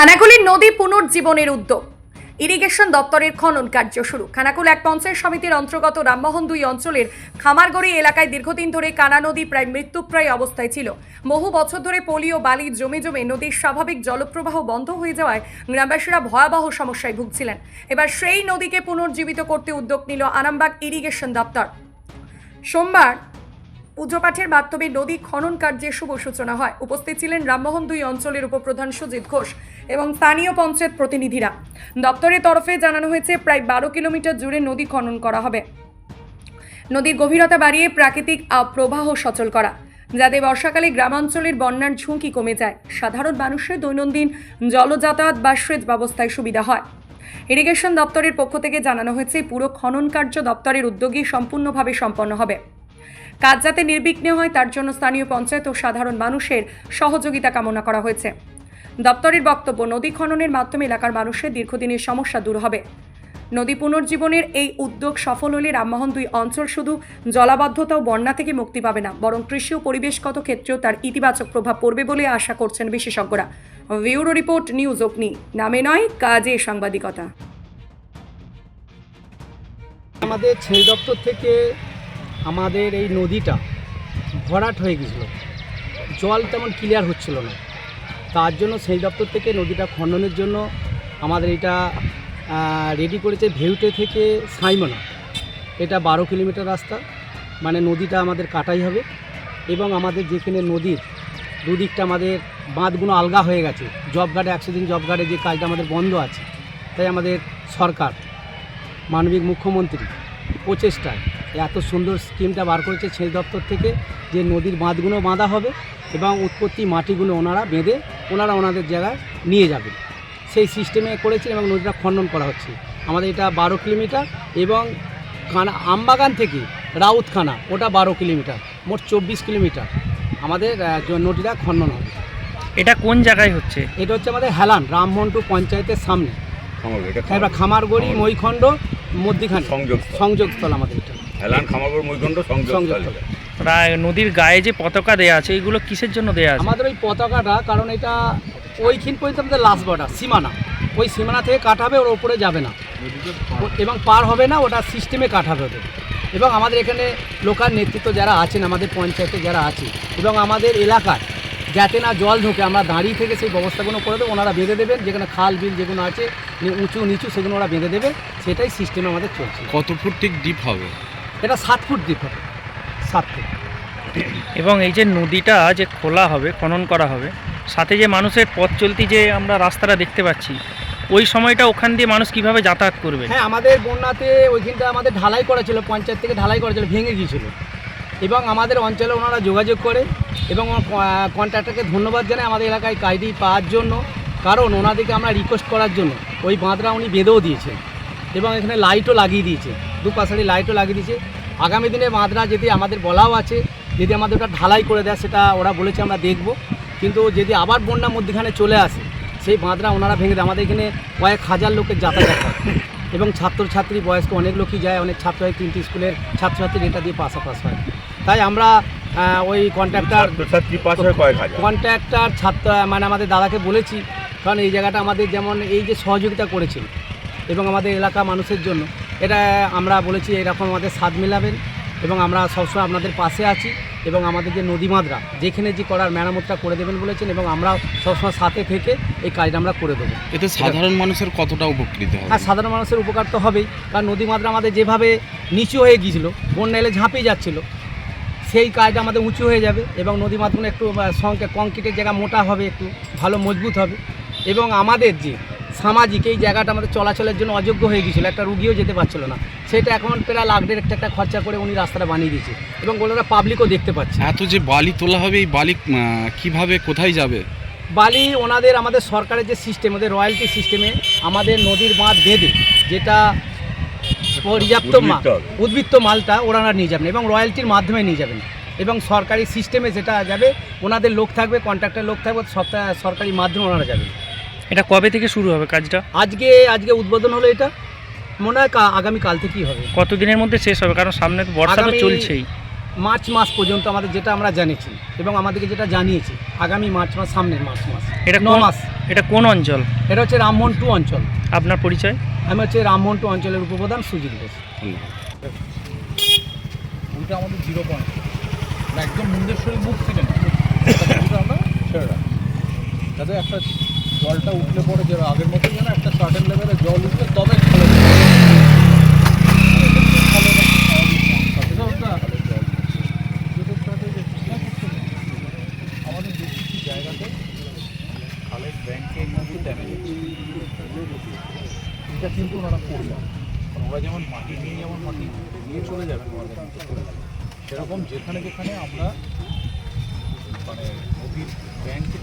খানাকুলির নদী পুনর্জীবনের উদ্যোগ। ইরিগেশন দপ্তরের খনন কার্য শুরু। খানাকুল এক পঞ্চায়েত সমিতির অন্তর্গত রামমোহন দুই অঞ্চলের খামারগড়ি এলাকায় দীর্ঘদিন ধরে কানা নদী প্রায় মৃত্যুপ্রায় অবস্থায় ছিল। বহু বছর ধরে পলি ও বালি জমে জমে নদীর স্বাভাবিক জলপ্রবাহ বন্ধ হয়ে যাওয়ায় গ্রামবাসীরা ভয়াবহ সমস্যায় ভুগছিলেন। এবার সেই নদীকে পুনর্জীবিত করতে উদ্যোগ নিল আরামবাগ ইরিগেশন দপ্তর। সোমবার পুজোপাঠের মাধ্যমে নদী খনন কার্যের শুভ সূচনা হয়। উপস্থিত ছিলেন রামমোহন দুই অঞ্চলের উপপ্রধান সুজিত ঘোষ এবং স্থানীয় পঞ্চায়েত প্রতিনিধিরা। দপ্তরের তরফে জানানো হয়েছে, প্রায় বারো কিলোমিটার জুড়ে নদী খনন করা হবে। নদীর গভীরতা বাড়িয়ে প্রাকৃতিক প্রবাহ সচল করা, যাতে বর্ষাকালে গ্রামাঞ্চলের বন্যার ঝুঁকি কমে যায়। সাধারণ মানুষের দৈনন্দিন জল যাতায়াত বা সেচ ব্যবস্থায় সুবিধা হয়। ইরিগেশন দপ্তরের পক্ষ থেকে জানানো হয়েছে, পুরো খনন কার্য দপ্তরের উদ্যোগেই সম্পূর্ণভাবে সম্পন্ন হবে। কাজ যাতে নির্বিঘ্নে হয়, তার জন্য স্থানীয় পঞ্চায়েত ও সাধারণ মানুষের সহযোগিতা কামনা করা হয়েছে। দপ্তরের বক্তব্য, নদী খননের মাধ্যমে এলাকার মানুষের দীর্ঘদিনের সমস্যা দূর হবে। নদী পুনর্জীবনের এই উদ্যোগ সফল হলে রামমোহন দুই অঞ্চল শুধু জলাবদ্ধতা ও বন্যা থেকে মুক্তি পাবে না, বরং কৃষি ও পরিবেশগত ক্ষেত্রেও তার ইতিবাচক প্রভাব পড়বে বলে আশা করছেন বিশেষজ্ঞরা। ব্যুরো রিপোর্ট, নিউজ অগ্নি। নামে নয়, কাজে সাংবাদিকতা। আমাদের ছেল দপ্তর থেকে আমাদের এই নদীটা ভরাট হয়ে গেছিল। জল তেমন ক্লিয়ার হচ্ছিল না। তার জন্য সেই দপ্তর থেকে নদীটা খননের জন্য আমাদের এটা রেডি করেছে ভেউটে থেকে সাইমনা। এটা বারো কিলোমিটার রাস্তা মানে নদীটা আমাদের কাটাই হবে এবং আমাদের যেখানে নদীর দুদিকটা আমাদের বাঁধগুলো আলগা হয়ে গেছে। জব গার্ডে একশো দিন জব গার্ডে যে কাজটা আমাদের বন্ধ আছে, তাই আমাদের সরকার, মানবিক মুখ্যমন্ত্রী প্রচেষ্টায় এত সুন্দর স্কিমটা বার করেছে সেচ দপ্তর থেকে যে নদীর বাঁধগুলো বাঁধা হবে এবং উৎপত্তি মাটিগুলো ওনারা বেঁধে ওনারা ওনাদের জায়গায় নিয়ে যাবেন। সেই সিস্টেমে করেছে এবং নদীটা খণ্ডন করা হচ্ছে। আমাদের এটা বারো কিলোমিটার এবং খানা আমবাগান থেকে রাউতখানা ওটা বারো কিলোমিটার মোট চব্বিশ কিলোমিটার আমাদের নদীটা খণ্ডন হবে। এটা কোন জায়গায় হচ্ছে? এটা হচ্ছে আমাদের হেলান রামমন্টু পঞ্চায়েতের সামনে। খামারগড় খামারগড়ি মইখণ্ড মধ্যিখানে। সংযোগস্থল। সংযোগস্থল আমাদের এটা। হেলান খামারগড় মৈখণ্ড সংযোগ সংযোগস্থল প্রায় নদীর গায়ে যে পতাকা দেয়া আছে এইগুলো কিসের জন্য দেয়া আছে? আমাদের ওই পতাকাটা কারণ এটা ওইখিন পর্যন্ত আমাদের লাস্ট বর্ডার সীমানা। ওই সীমানা থেকে কাটাবে ওর ওপরে যাবে না। এবং পার হবে না ওটা সিস্টেমে কাটাবে ওদের। এবং আমাদের এখানে লোকাল নেতৃত্ব যারা আছেন আমাদের পঞ্চায়েতে যারা আছে এবং আমাদের এলাকায় যাতে না জল ঢোকে আমরা দাঁড়িয়ে থেকে সেই ব্যবস্থাগুলো করে দেবো ওনারা বেঁধে দেবেন যেখানে খাল বিল যেগুলো আছে উঁচু নিচু সেগুলো ওরা বেঁধে দেবে সেটাই সিস্টেমে আমাদের চলছে। কত ফুট ঠিক ডিপ হবে? এটা সাত ফুট দ্বীপ হবে। সাত ফুট। এবং এই যে নদীটা যে খোলা হবে খনন করা হবে সাথে যে মানুষের পথ চলতি যে আমরা রাস্তাটা দেখতে পাচ্ছি ওই সময়টা ওখান দিয়ে মানুষ কীভাবে যাতায়াত করবে? হ্যাঁ আমাদের বন্যাতে ওইখানটা আমাদের ঢালাই করা ছিল পঞ্চায়েত থেকে ঢালাই করা ছিল ভেঙে গিয়েছিল। এবং আমাদের অঞ্চলে ওনারা যোগাযোগ করে এবং কন্ট্রাক্টরকে ধন্যবাদ জানাই আমাদের এলাকায় কাইডি পাওয়ার জন্য। কারণ ওনাদেরকে আমরা রিকোয়েস্ট করার জন্য ওই বাঁধরা উনি বেঁধেও দিয়েছেন এবং এখানে লাইটও লাগিয়ে দিয়েছে দু পাশারি লাইটও লাগিয়ে দিয়েছে। আগামী দিনে বাঁধরা যদি আমাদের বলাও আছে যদি আমাদের ওটা ঢালাই করে দেয় সেটা ওরা বলেছে আমরা দেখব। কিন্তু যদি আবার বন্যা মধ্যখানে চলে আসে সেই বাঁধরা ওনারা ভেঙে দেয়। আমাদের এখানে কয়েক হাজার লোকের যাতায়াত হয়। এবং ছাত্রছাত্রী বয়স্ক অনেক লোকই যায় অনেক ছাত্র হয় তিনটি স্কুলের ছাত্রছাত্রী এটা দিয়ে পাশাপাশ হয়। তাই আমরা ওই কন্ট্রাক্টার কন্ট্রাক্টর ছাত্র মানে আমাদের দাদাকে বলেছি কারণ এই জায়গাটা আমাদের যেমন এই যে সহযোগিতা করেছেন এবং আমাদের এলাকা মানুষের জন্য এটা আমরা বলেছি এরকম আমাদের স্বাদ মেলাবেন এবং আমরা সবসময় আপনাদের পাশে আছি এবং আমাদের যে নদী মাদ্রা যেখানে যে করার মেরামতটা করে দেবেন বলেছেন এবং আমরা সবসময় সাথে থেকে এই কাজটা আমরা করে দেবো। এতে সাধারণ মানুষের কতটা উপকৃত হবে? হ্যাঁ সাধারণ মানুষের উপকার তো হবেই। কারণ নদী মাত্রা আমাদের যেভাবে নিচু হয়ে গিয়েছিল বন্যা এলে ঝাঁপিয়ে যাচ্ছিল সেই কাজটা আমাদের উঁচু হয়ে যাবে এবং নদী মাধ্যমে একটু সঙ্গে কংক্রিটের জায়গা মোটা হবে একটু ভালো মজবুত হবে। এবং আমাদের যে সামাজিক এই জায়গাটা আমাদের চলাচলের জন্য অযোগ্য হয়ে গিয়েছিল একটা রুগীও যেতে পারছিল না। সেটা এখন প্রায় লাখ দেড় একটা একটা খরচা করে উনি রাস্তাটা বানিয়ে দিয়েছে এবং ওনারা পাবলিকও দেখতে পাচ্ছে। এত যে বালি তোলা হবে এই বালি কীভাবে কোথায় যাবে? বালি ওনাদের আমাদের সরকারের যে সিস্টেম ওদের রয়্যালটি সিস্টেমে আমাদের নদীর বাঁধ বেঁধে যেটা পর্যাপ্ত মাল উদ্বৃত্ত মালটা ওনারা নিয়ে যাবেন এবং রয়্যালটির মাধ্যমে নিয়ে যাবেন। এবং সরকারি সিস্টেমে যেটা যাবে ওনাদের লোক থাকবে কন্ট্রাক্টর লোক থাকবে সপ্তাহ সরকারি মাধ্যমে ওনারা যাবেন। এটা কবে থেকে শুরু হবে কাজটা? আজকে আজকে উদ্বোধন হলো এটা। মনে হয় কা- আগামী কাল থেকেই হবে। কতদিনের মধ্যে শেষ হবে? কারণ সামনে তো বর্ষা তো চলছেই। মার্চ মাস পর্যন্ত আমাদের যেটা আমরা জেনেছি এবং আমাদেরকে যেটা জানিয়েছি আগামী মার্চ মাস সামনের মার্চ মাস এটা ন কোন মাস। এটা কোন অঞ্চল? এটা হচ্ছে রামমোহন টু অঞ্চল। আপনার পরিচয়? আমি হচ্ছে রামমোহন টু অঞ্চলের উপপ্রধান সুজিত ঘোষ। ওইটা আমাদের জিরো পয়েন্ট। একদম মুন্দেশ্বরী মুখ থেকে না ওটা আমরা ছেড়ে যাতে একটা জলটা উঠলে পরে যে আগের মতো যেন একটা সার্টেন লেভেলে জল উঠলে তবে আমাদের জায়গাতে খালের মধ্যে কিন্তু ওনারা ওরা যেমন মাটি নিয়ে যেমন নিয়ে চলে। সেরকম যেখানে যেখানে আমরা মানে নদীর ব্যাংকে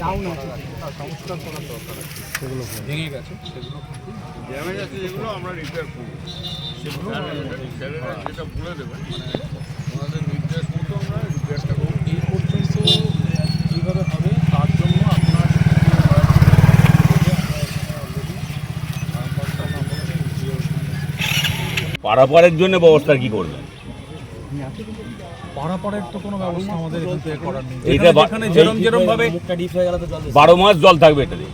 ডাউন আছে। না, সংস্কার করার দরকার আছে সেগুলো ভেঙে গেছে সেগুলো ড্যামেজ আছে যেগুলো আমরা রিপেয়ার করব। সেগুলো স্যারেরা যেটা বলে দেবেন মানে ওনাদের নির্দেশ মতো আমরা রিপেয়ারটা করব। এই পর্যন্ত কীভাবে হবে। তার জন্য আপনার পারাপারের জন্য ব্যবস্থা কি করবেন? পারাপারের তো কোনো ব্যবস্থা আমাদের এখান করার নেই। ভাবে বারো মাস জল থাকবে এটাতে।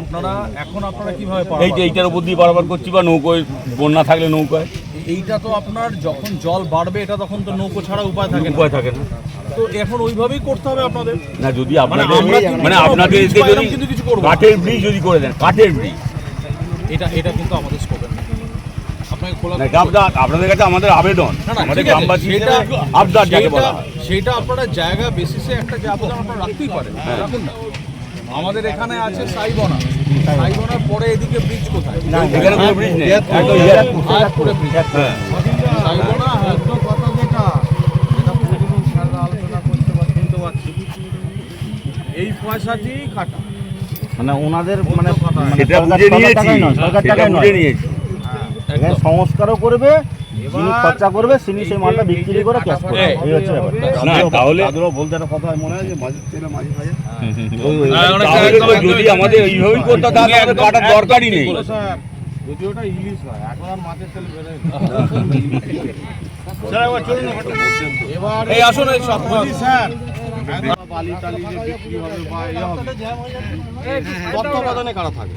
আপনারা এখন আপনারা কীভাবে এই যে এইটার উপর দিয়ে পারাপার করছি বা নৌকোয় বন্যা থাকলে নৌকায়। এইটা তো আপনার যখন জল বাড়বে এটা তখন তো নৌকো ছাড়া উপায় থাকে উপায় থাকে না। তো এখন ওইভাবেই করতে হবে আপনাদের? না যদি মানে আপনাদের মানে আপনাদের যদি। কাঠের ব্রিজ যদি করে দেন কাঠের ব্রিজ। এটা এটা কিন্তু আমাদের স্কোপের না আপনাকে খোলা না এটা আপনার আপনাদের কাছে আমাদের আবেদন। আমাদের গ্রামবাসী সেটা- আবদার যাকে বলা হয়। সেটা আপনারা জায়গা বেসিসে একটা যে আবেদন আপনারা রাখতেই পারেন হ্যাঁ। রাখুন না। আমাদের এখানে আছে সাইবনা। সাইবনার পরে এদিকে ব্রিজ কোথায়? এখানে কোনো ব্রিজ নেই। একদম হায়াতপুরে ব্রিজ সাইবনা হায়াতপুর কথা যেটা। যেটা প্রতিদিন স্যাররা আলোচনা করতে শুনতে পাচ্ছি। এই পয়সাটি কাটা। মানে ওনাদের মানে মানে বুঝে নিয়েছি। বুঝে নিয়েছি। এখানে সংস্কারও করবে যিনি খরচা করবে তিনি সেই মালটা বিক্রি করে ক্যাশ করবে। এই- হচ্ছে ব্যাপার। না, তাহলে- দাদুরও বলতে একটা কথা হয় মনে হয় যে মাঝে তেলে মাঝে ভাজে ওই- ওই- তাহলে যদি আমাদের এইভাবেই করতে তাহলে আমাদের কাটার দরকারই নেই। যদি ওটা ইলিশ হয় এখন আর মাছের তেল বেরোয় এবার এই আসুন এই সব স্যার বালি টালি যে বিক্রি হবে বা ইয়ে হবে তত্ত্বাবধানে কারা থাকে?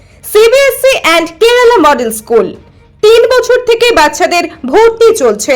CBSE and Kerala model school. তিন বছর থেকে বাচ্চাদের ভর্তি চলছে।